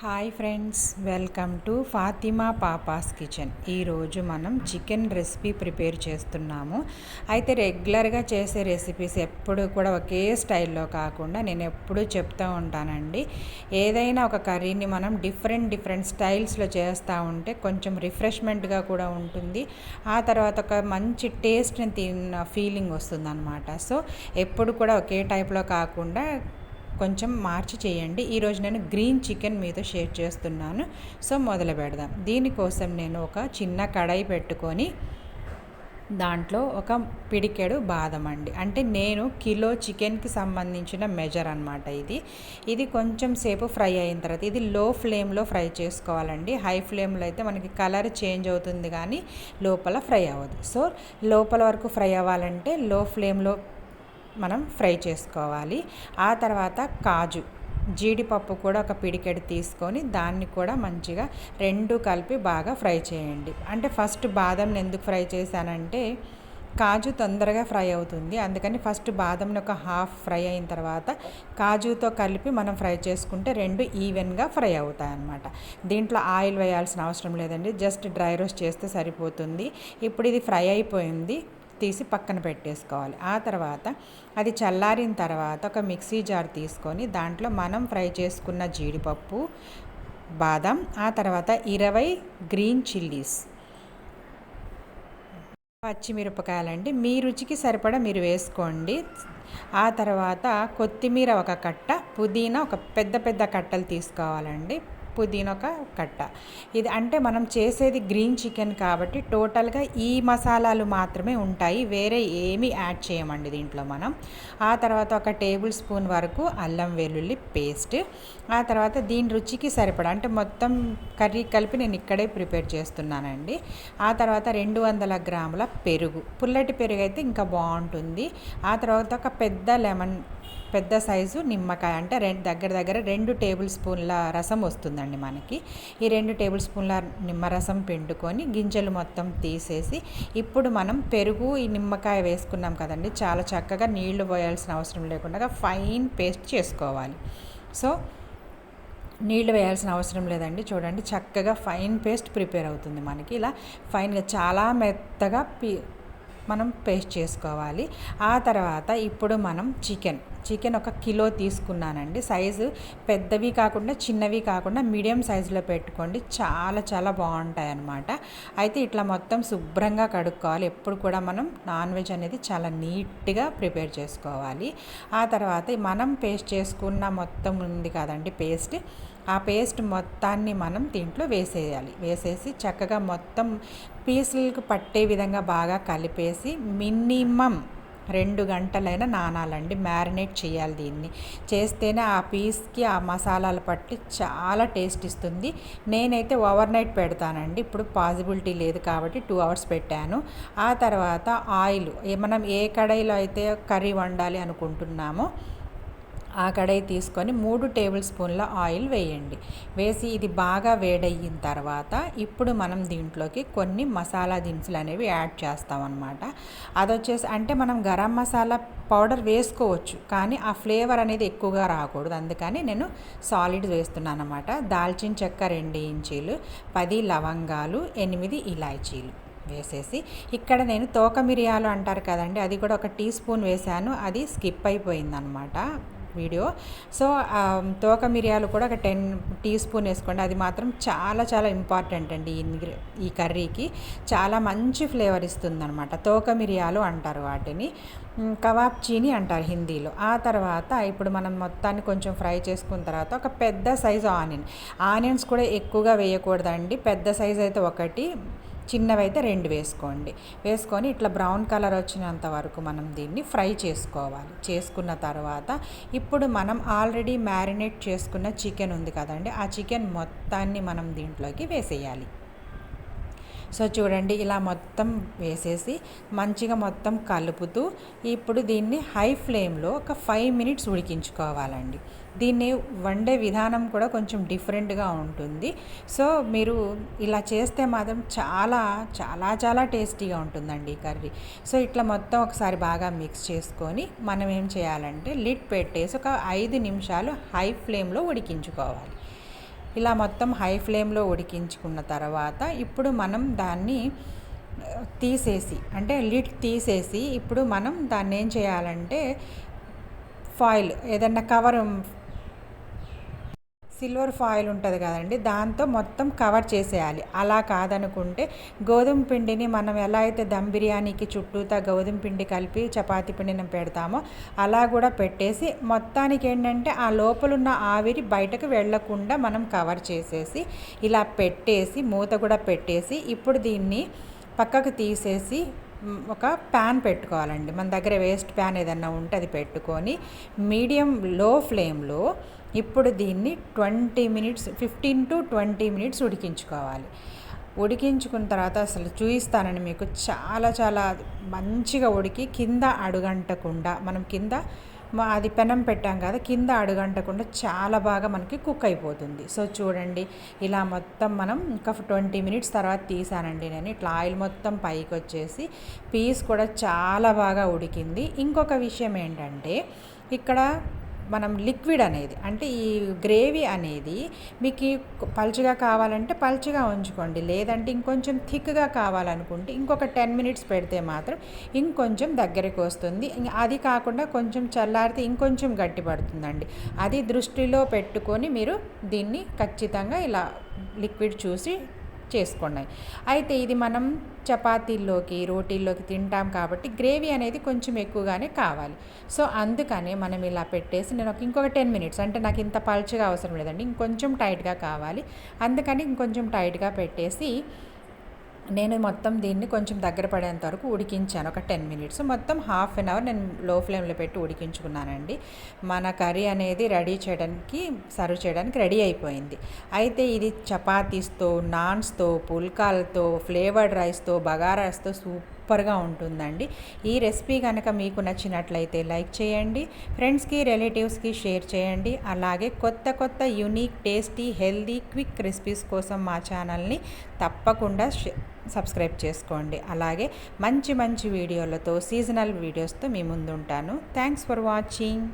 Hi friends welcome to Fatima papa's kitchen. ఈరోజు మనం chicken recipe prepare చేస్తున్నాము. అయితే రెగ్యులర్గా చేసే రెసిపీస్ ఎప్పుడు కూడా ఒకే స్టైల్లో కాకుండా నేను ఎప్పుడూ చెప్తూ ఉంటానండి. ఏదైనా ఒక కర్రీని మనం డిఫరెంట్ డిఫరెంట్ స్టైల్స్లో చేస్తూ ఉంటే కొంచెం రిఫ్రెష్మెంట్గా కూడా ఉంటుంది. ఆ తర్వాత ఒక మంచి టేస్ట్ని తిన్న ఫీలింగ్ వస్తుంది అనమాట సో ఎప్పుడు కూడా ఒకే టైప్లో కాకుండా కొంచెం మార్చి చేయండి. ఈరోజు నేను గ్రీన్ చికెన్ మీతో షేర్ చేస్తున్నాను. సో మొదలు పెడదాం. దీనికోసం నేను ఒక చిన్న కడాయి పెట్టుకొని దాంట్లో ఒక పిడికెడు బాదం అండి. అంటే నేను కిలో చికెన్కి సంబంధించిన మెజర్ అనమాట ఇది. ఇది కొంచెం సేపు ఫ్రై అయిన తర్వాత ఇది లో ఫ్లేమ్లో ఫ్రై చేసుకోవాలండి. హై ఫ్లేమ్లో అయితే మనకి కలర్ చేంజ్ అవుతుంది కానీ లోపల ఫ్రై అవ్వదు. సో లోపల వరకు ఫ్రై అవ్వాలంటే లో ఫ్లేమ్లో మనం ఫ్రై చేసుకోవాలి. ఆ తర్వాత కాజు జీడిపప్పు కూడా ఒక పిడికెడు తీసుకొని దాన్ని కూడా మంచిగా రెండు కలిపి బాగా ఫ్రై చేయండి. అంటే ఫస్ట్ బాదంని ఎందుకు ఫ్రై చేశానంటే కాజు తొందరగా ఫ్రై అవుతుంది. అందుకని ఫస్ట్ బాదంని ఒక హాఫ్ ఫ్రై అయిన తర్వాత కాజుతో కలిపి మనం ఫ్రై చేసుకుంటే రెండు ఈవెన్గా ఫ్రై అవుతాయి అన్నమాట దీంట్లో ఆయిల్ వేయాల్సిన అవసరం లేదండి. జస్ట్ డ్రై రోస్ట్ చేస్తే సరిపోతుంది. ఇప్పుడు ఇది ఫ్రై అయిపోయింది. తీసి పక్కన పెట్టేసుకోవాలి. ఆ తర్వాత అది చల్లారిన తర్వాత ఒక మిక్సీ జార్ తీసుకొని దాంట్లో మనం ఫ్రై చేసుకున్న జీడిపప్పు బాదం ఆ తర్వాత ఇరవై గ్రీన్ చిల్లీస్ పచ్చిమిరపకాయలండి. మీ రుచికి సరిపడా మీరు వేసుకోండి. ఆ తర్వాత కొత్తిమీర ఒక కట్ట పుదీనా ఒక పెద్ద పెద్ద కట్టలు తీసుకోవాలండి. పుదీనా ఒక కట్ట. ఇది అంటే మనం చేసేది గ్రీన్ చికెన్ కాబట్టి టోటల్గా ఈ మసాలాలు మాత్రమే ఉంటాయి. వేరే ఏమీ యాడ్ చేయమండి దీంట్లో మనం. ఆ తర్వాత ఒక టేబుల్ స్పూన్ వరకు అల్లం వెల్లుల్లి పేస్ట్ ఆ తర్వాత దీని రుచికి సరిపడా అంటే మొత్తం కర్రీ కలిపి నేను ఇక్కడే ప్రిపేర్ చేస్తున్నానండి. ఆ తర్వాత రెండు వందల గ్రాముల పెరుగు. పుల్లటి పెరుగు అయితే ఇంకా బాగుంటుంది. ఆ తర్వాత ఒక పెద్ద లెమన్ పెద్ద సైజు నిమ్మకాయ అంటే రెండు దగ్గర దగ్గర రెండు టేబుల్ స్పూన్ల రసం వస్తుందండి మనకి. ఈ రెండు టేబుల్ స్పూన్ల నిమ్మరసం పిండుకొని గింజలు మొత్తం తీసేసి ఇప్పుడు మనం పెరుగు ఈ నిమ్మకాయ వేసుకున్నాం కదండి. చాలా చక్కగా నీళ్ళు పోయాల్సిన అవసరం లేకుండా ఫైన్ పేస్ట్ చేసుకోవాలి. సో నీళ్ళు వేయాల్సిన అవసరం లేదండి. చూడండి చక్కగా ఫైన్ పేస్ట్ ప్రిపేర్ అవుతుంది మనకి. ఇలా ఫైన్గా చాలా మెత్తగా పీ మనం పేస్ట్ చేసుకోవాలి. ఆ తర్వాత ఇప్పుడు మనం చికెన్. చికెన్ ఒక కిలో తీసుకున్నానండి. సైజు పెద్దవి కాకుండా చిన్నవి కాకుండా మీడియం సైజులో పెట్టుకోండి. చాలా చాలా బాగుంటాయి అన్నమాట అయితే ఇట్లా మొత్తం శుభ్రంగా కడుక్కోవాలి. ఎప్పుడు కూడా మనం నాన్ వెజ్ అనేది చాలా నీట్గా ప్రిపేర్ చేసుకోవాలి. ఆ తర్వాత మనం పేస్ట్ చేసుకున్న మొత్తం ఉంది కదండి పేస్ట్. ఆ పేస్ట్ మొత్తాన్ని మనం దీంట్లో వేసేయాలి. వేసేసి చక్కగా మొత్తం పీసులకు పట్టే విధంగా బాగా కలిపేసి మినిమం రెండు గంటలైనా నానాలండి. మ్యారినేట్ చేయాలి దీన్ని. చేస్తేనే ఆ పీస్కి ఆ మసాలాలు పట్టి చాలా టేస్ట్ ఇస్తుంది. నేనైతే ఓవర్ నైట్ పెడతానండి. ఇప్పుడు పాసిబిలిటీ లేదు కాబట్టి టూ అవర్స్ పెట్టాను. ఆ తర్వాత ఆయిల్ మనం ఏ కడాయిలో అయితే కర్రీ వండాలి అనుకుంటున్నామో ఆ కడాయి తీసుకొని మూడు టేబుల్ స్పూన్ల ఆయిల్ వేయండి. వేసి ఇది బాగా వేడయిన తర్వాత ఇప్పుడు మనం దీంట్లోకి కొన్ని మసాలా దినుసులు అనేవి యాడ్ చేస్తామన్నమాట అది వచ్చేసి అంటే మనం గరం మసాలా పౌడర్ వేసుకోవచ్చు కానీ ఆ ఫ్లేవర్ అనేది ఎక్కువగా రాకూడదు. అందుకని నేను సాలిడ్ వేస్తున్నాను అనమాట దాల్చిన చెక్క రెండు ఇంచీలు పది లవంగాలు ఎనిమిది ఇలాచీలు వేసేసి ఇక్కడ నేను తోక మిరియాలు అంటారు కదండి అది కూడా ఒక టీ స్పూన్ వేశాను అది స్కిప్ అయిపోయిందనమాట వీడియో. సో తోక మిరియాలు కూడా ఒక టెన్ టీ స్పూన్ వేసుకోండి. అది మాత్రం చాలా చాలా ఇంపార్టెంట్ అండి ఈ కర్రీకి. చాలా మంచి ఫ్లేవర్ ఇస్తుంది అనమాట తోక మిరియాలు అంటారు వాటిని. కబాబ్ చీని అంటారు హిందీలో. ఆ తర్వాత ఇప్పుడు మనం మొత్తాన్ని కొంచెం ఫ్రై చేసుకున్న తర్వాత ఒక పెద్ద సైజు ఆనియన్. ఆనియన్స్ కూడా ఎక్కువగా వేయకూడదండి. పెద్ద సైజు అయితే ఒకటి. చిన్నవైతే రెండు వేసుకోండి. వేసుకొని ఇట్లా బ్రౌన్ కలర్ వచ్చినంత వరకు మనం దీన్ని ఫ్రై చేసుకోవాలి. చేసుకున్న తర్వాత ఇప్పుడు మనం ఆల్రెడీ మ్యారినేట్ చేసుకున్న చికెన్ ఉంది కదండి ఆ చికెన్ మొత్తాన్ని మనం దీంట్లోకి వేసేయాలి. సో చూడండి ఇలా మొత్తం వేసేసి మంచిగా మొత్తం కలుపుతూ ఇప్పుడు దీన్ని హై ఫ్లేమ్లో ఒక ఫైవ్ మినిట్స్ ఉడికించుకోవాలండి. దీన్ని వండే విధానం కూడా కొంచెం డిఫరెంట్గా ఉంటుంది. సో మీరు ఇలా చేస్తే మాత్రం చాలా చాలా చాలా టేస్టీగా ఉంటుందండి ఈ కర్రీ. సో ఇట్లా మొత్తం ఒకసారి బాగా మిక్స్ చేసుకొని మనం ఏం చేయాలంటే లిడ్ పెట్టేసి ఒక ఐదు నిమిషాలు హై ఫ్లేమ్లో ఉడికించుకోవాలి. ఇలా మొత్తం హై ఫ్లేమ్లో ఉడికించుకున్న తర్వాత ఇప్పుడు మనం దాన్ని తీసేసి అంటే లిడ్ తీసేసి ఇప్పుడు మనం దాన్ని ఏం చేయాలంటే ఫాయిల్ ఏదన్నా కవర్ సిల్వర్ ఫాయిల్ ఉంటుంది కదండి దాంతో మొత్తం కవర్ చేసేయాలి. అలా కాదనుకుంటే గోధుమ పిండిని మనం ఎలా అయితే దమ్ బిర్యానీకి చుట్టూతా గోధుమ పిండి కలిపి చపాతి పిండిని పెడతామో అలా కూడా పెట్టేసి మొత్తానికి ఏంటంటే ఆ లోపలున్న ఆవిరి బయటకు వెళ్ళకుండా మనం కవర్ చేసేసి ఇలా పెట్టేసి మూత కూడా పెట్టేసి ఇప్పుడు దీన్ని పక్కకు తీసేసి ఒక ప్యాన్ పెట్టుకోవాలండి. మన దగ్గర వేస్ట్ ప్యాన్ ఏదన్నా ఉంటే అది పెట్టుకొని మీడియం లో ఫ్లేమ్లో ఇప్పుడు దీన్ని twenty minutes fifteen to twenty minutes ఉడికించుకోవాలి. ఉడికించుకున్న తర్వాత అసలు చూపిస్తానని మీకు. చాలా చాలా మంచిగా ఉడికి కింద అడుగంటకుండా మనం కింద అది పెనం పెట్టాం కదా కింద అడుగంటకుండా చాలా బాగా మనకి కుక్ అయిపోతుంది. సో చూడండి ఇలా మొత్తం మనం ఒక ట్వంటీ మినిట్స్ తర్వాత తీసానండి నేను. ఇట్లా ఆయిల్ మొత్తం పైకి వచ్చేసి పీస్ కూడా చాలా బాగా ఉడికింది. ఇంకొక విషయం ఏంటంటే ఇక్కడ మనం లిక్విడ్ అనేది అంటే ఈ గ్రేవీ అనేది మీకు పల్చగా కావాలంటే పల్చగా ఉంచుకోండి. లేదంటే ఇంకొంచెం థిక్గా కావాలనుకుంటే ఇంకొక టెన్ మినిట్స్ పెడితే మాత్రం ఇంకొంచెం దగ్గరికి వస్తుంది. అది కాకుండా కొంచెం చల్లారితే ఇంకొంచెం గట్టి పడుతుందండి. అది దృష్టిలో పెట్టుకొని మీరు దీన్ని ఖచ్చితంగా ఇలా లిక్విడ్ చూసి చేసుకోండి అయితే ఇది మనం చపాతీల్లోకి రోటీల్లోకి తింటాం కాబట్టి గ్రేవీ అనేది కొంచెం ఎక్కువగానే కావాలి. సో అందుకని మనం ఇలా పెట్టేసి నేను ఒక ఇంకొక టెన్ మినిట్స్ అంటే నాకు ఇంత పల్చగా అవసరం లేదండి. ఇంకొంచెం టైట్గా కావాలి. అందుకని ఇంకొంచెం టైట్గా పెట్టేసి నేను మొత్తం దీన్ని కొంచెం దగ్గర పడేంత వరకు ఉడికించాను. ఒక టెన్ మినిట్స్. మొత్తం హాఫ్ అన్ అవర్ నేను లో ఫ్లేమ్లో పెట్టి ఉడికించుకున్నానండి. మన కర్రీ అనేది రెడీ చేయడానికి సర్వ్ చేయడానికి రెడీ అయిపోయింది. అయితే ఇది చపాతీస్తో నాన్స్తో పుల్కాలతో ఫ్లేవర్డ్ రైస్తో బగారాస్తో రైస్తో సూపర్గా ఉంటుందండి. ఈ రెసిపీ కనుక మీకు నచ్చినట్లయితే లైక్ చేయండి ఫ్రెండ్స్కి రిలేటివ్స్కి షేర్ చేయండి అలాగే కొత్త కొత్త unique tasty healthy quick recipes కోసం మా ఛానల్ని తప్పకుండా సబ్స్క్రైబ్ చేసుకోండి. అలాగే మంచి మంచి వీడియోలతో సీజనల్ వీడియోస్తో మీ ముందుంటాను. Thanks for watching.